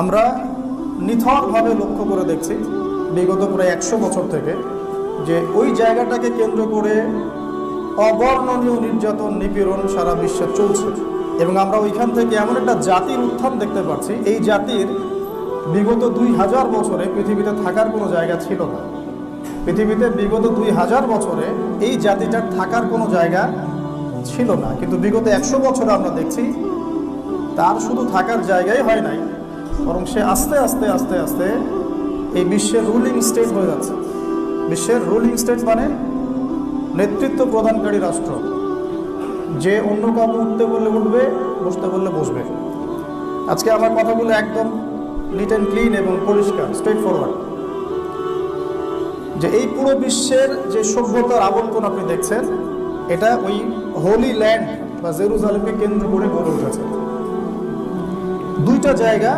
আমরা নিথরভাবে লক্ষ্য করে দেখছি, বিগত প্রায় একশো বছর থেকে, যে ওই জায়গাটাকে কেন্দ্র করে অবর্ণনীয় নির্যাতন, নিপীড়ন সারা বিশ্বে চলছে। এবং আমরা ওইখান থেকে এমন একটা জাতির উত্থান দেখতে পাচ্ছি, এই জাতির বিগত দুই হাজার বছরে পৃথিবীতে থাকার কোনো জায়গা ছিল না। পৃথিবীতে বিগত দুই হাজার বছরে এই জাতিটার থাকার কোনো জায়গা ছিল না। কিন্তু বিগত একশো বছরে আমরা দেখছি, তার শুধু থাকার জায়গাই হয় নাই বরং সে আস্তে আস্তে আস্তে আস্তে এই বিশ্বের রুলিং স্টেট হয়ে যাচ্ছে। বিশ্বের রুলিং স্টেট মানে নেতৃত্ব প্রদানকারী রাষ্ট্র। যে অন্য কাউকে উঠতে বললে উঠবে, বসতে বললে বসবে। আজকে আমার কথাগুলো একদম নিট অ্যান্ড ক্লিন এবং পরিষ্কার স্ট্রেট ফরওয়ার্ড যে এই পুরো বিশ্বের যে সভ্যতার আবর্তন আপনি দেখছেন, এটা ওই হোলি ল্যান্ড বা জেরুজালেমকে কেন্দ্র করে গড়ে উঠেছে। দুইটা জায়গা